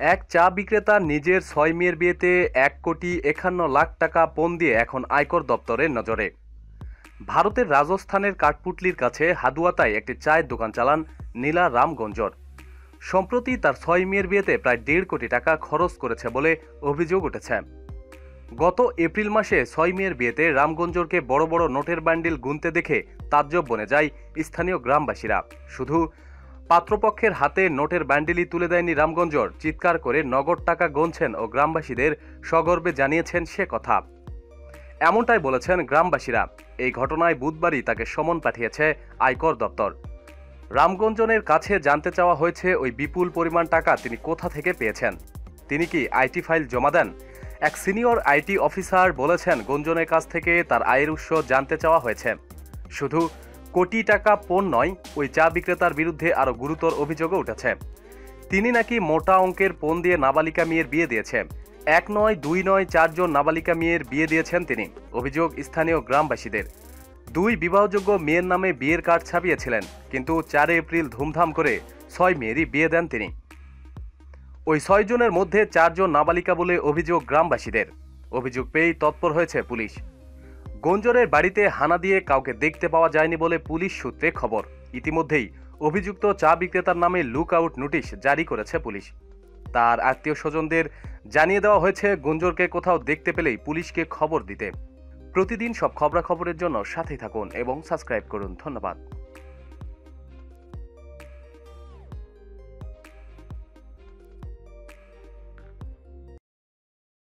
এক চা বিক্রেতা নিজের ছয় মেয়ের বিয়েতে এক কোটি একান্ন লাখ টাকা পণ দিয়ে এখন আয়কর দপ্তরের নজরে। ভারতের রাজস্থানের কাঠপুটলির কাছে হাদুয়াতায় একটি চায়ের দোকান চালান নীলা রামগঞ্জর। সম্প্রতি তার ছয় মেয়ের বিয়েতে প্রায় দেড় কোটি টাকা খরচ করেছে বলে অভিযোগ উঠেছে। গত এপ্রিল মাসে ছয় মেয়ের বিয়েতে রামগঞ্জরকে বড় বড় নোটের বান্ডিল গুনতে দেখে তাজ্জব বনে যায় স্থানীয় গ্রামবাসীরা। শুধু পাত্রপক্ষের হাতে নোটের ব্যান্ডেলি তুলে দেয়নি রামগঞ্জর। চিৎকার করে নগদ টাকা গনছেন ও গ্রামবাসীদের সগর্বে জানিয়েছেন সে কথা। এমনটাই বলেছেন গ্রামবাসীরা। এই ঘটনায় বুধবারই তাকে সমন পাঠিয়েছে আয়কর দপ্তর। রামগঞ্জনের কাছে জানতে চাওয়া হয়েছে ওই বিপুল পরিমাণ টাকা তিনি কোথা থেকে পেয়েছেন। তিনি কি আইটি ফাইল জমা দেন? এক সিনিয়র আইটি অফিসার বলেছেন, গঞ্জনের কাছ থেকে তার আয়ের উৎস জানতে চাওয়া হয়েছে। শুধু কোটি টাকা পণ নয়, ওই চা বিক্রেতার বিরুদ্ধে আরও গুরুতর অভিযোগও উঠেছে। তিনি নাকি মোটা অঙ্কের পণ দিয়ে নাবালিকা মেয়ের বিয়ে দিয়েছে। এক নয়, দুই নয় চারজন নাবালিকা মেয়ের বিয়ে দিয়েছেন তিনি, অভিযোগ স্থানীয় গ্রামবাসীদের। দুই বিবাহযোগ্য মেয়ের নামে বিয়ের কার্ড ছাপিয়েছিলেন, কিন্তু চারে এপ্রিল ধুমধাম করে ছয় মেয়েরই বিয়ে দেন তিনি। ওই ছয়জনের মধ্যে চারজন নাবালিকা বলে অভিযোগ গ্রামবাসীদের। অভিযোগ পেয়েই তৎপর হয়েছে পুলিশ। গঞ্জরের বাড়িতে হানা দিয়ে কাউকে দেখতে পাওয়া যায়নি বলে পুলিশ সূত্রে খবর। ইতিমধ্যেই অভিযুক্ত চা বিক্রেতার নামে লুক আউট নোটিশ জারি করেছে পুলিশ। তার আত্মীয় স্বজনদের জানিয়ে দেওয়া হয়েছে, গুঞ্জরকে কোথাও দেখতে পেলেই পুলিশকে খবর দিতে। প্রতিদিন সব খবরাখবরের জন্য সাথে থাকুন এবং সাবস্ক্রাইব করুন। ধন্যবাদ।